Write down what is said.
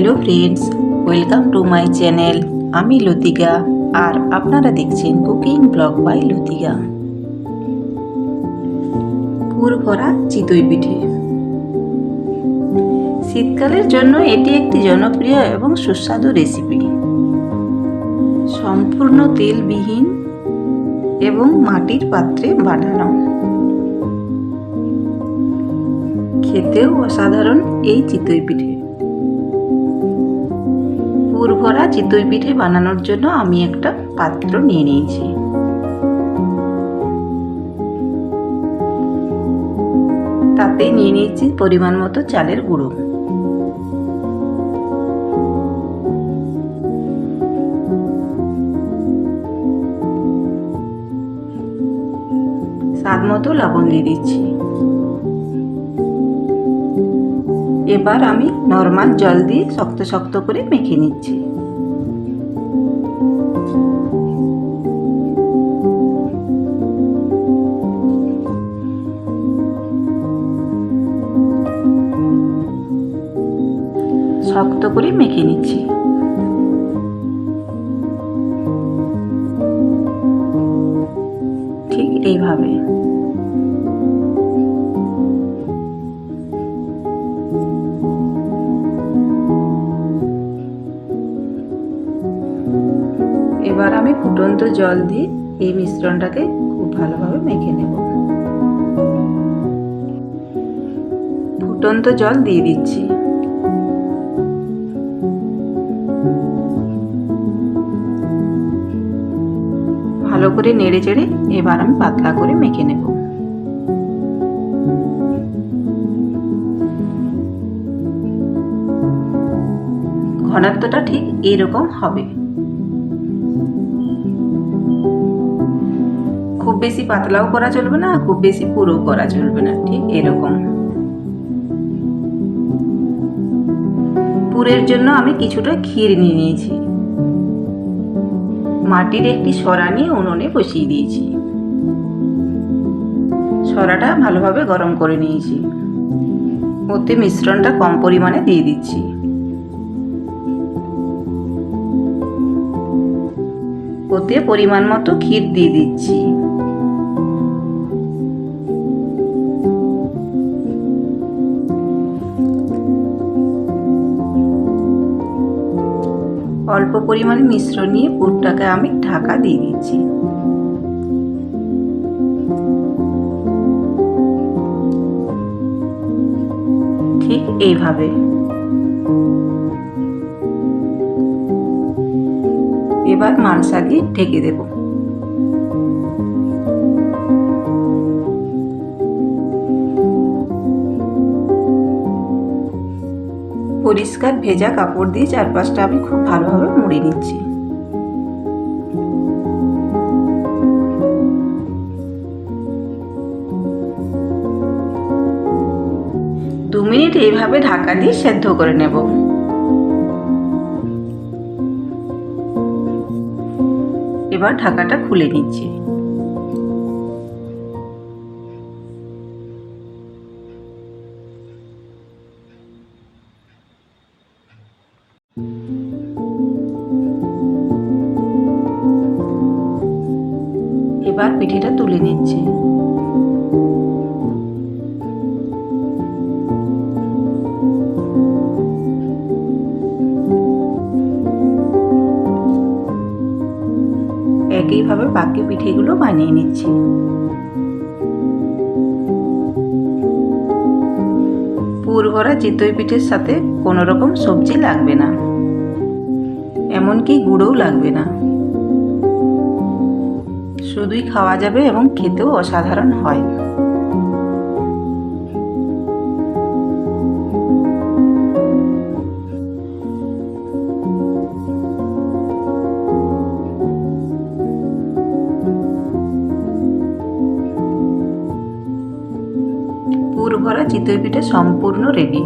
Hello friends welcome to my channel আমি লতিকা, আর আপনারা দেখছেন কুকিং ব্লগ বাই লতিকা। পুর ভরা চিতই পিঠে। শীতকালের জন্য এটি একটি জনপ্রিয় এবং সুস্বাদু রেসিপি সম্পূর্ণ তেলবিহীন এবং মাটির পাত্রে বানানো। খেতেও অসাধারণ এই চিতই পিঠে। ভরা চিতই পিঠে বানানোর জন্য আমি একটা পাত্র নিয়ে নিয়েছি। তাতে নিয়ে নিয়েছি পরিমাণ মতো চালের গুঁড়ো। স্বাদ মতো লবণ দিয়ে দিচ্ছি। এবার আমি নর্মাল জল দিয়ে শক্ত শক্ত করে মেখে নিচ্ছি। শক্ত করে মেখে নিচ্ছি। ঠিক এইভাবে। এবার আমি ফুটন্ত জল দিয়ে এই মিশ্রণটাকে খুব ভালোভাবে মেখে নেব। ফুটন্ত জল দিয়ে দিচ্ছি। করে নেড়ে চেড়ে এবার আমি পাতলা করে মেখে নেব। ঘনত্বটা ঠিক এরকম হবে। খুব বেশি পাতলাও করা চলবে না, খুব বেশি পুরো করা চলবে না, ঠিক এরকম। পুরের জন্য আমি কিছুটা ক্ষীর নিয়ে নিয়েছি। মাটির একটি সরা নিয়ে উনুনে বসিয়ে দিয়েছি। সরাটা ভালোভাবে গরম করে নিয়েছি। ওতে মিশ্রণটা কম পরিমাণে দিয়ে দিচ্ছি। ওতে পরিমাণ মতো ক্ষীর দিয়ে দিচ্ছি। অল্প পরিমাণে মিশ্রণ নিয়ে পুরটাকে আমি ঢাকা দিয়ে দিচ্ছি। ঠিক এইভাবে। এবার মাংসা দিয়ে ঢেকে দেব। পরিষ্কার ভেজা কাপড় দিয়ে চারপাশটা আমি খুব ভালোভাবে মুড়ে নিচ্ছি। দু মিনিট এইভাবে ঢাকা দিয়ে সেদ্ধ করে নেব। এবার ঢাকাটা খুলে নিচ্ছি। এবার পিঠেটা তুলে নিচ্ছি। একইভাবে বাকি পিঠেগুলো বানিয়ে নিচ্ছি। পুর ভরা চিতই পিঠের সাথে কোনো রকম সবজি লাগবে না। এমনকি গুঁড়োও লাগবে না। শুধুই খাওয়া যাবে এবং খেতেও অসাধারণ হয়। পুর ভরা চিতই পিঠে সম্পূর্ণ রেডি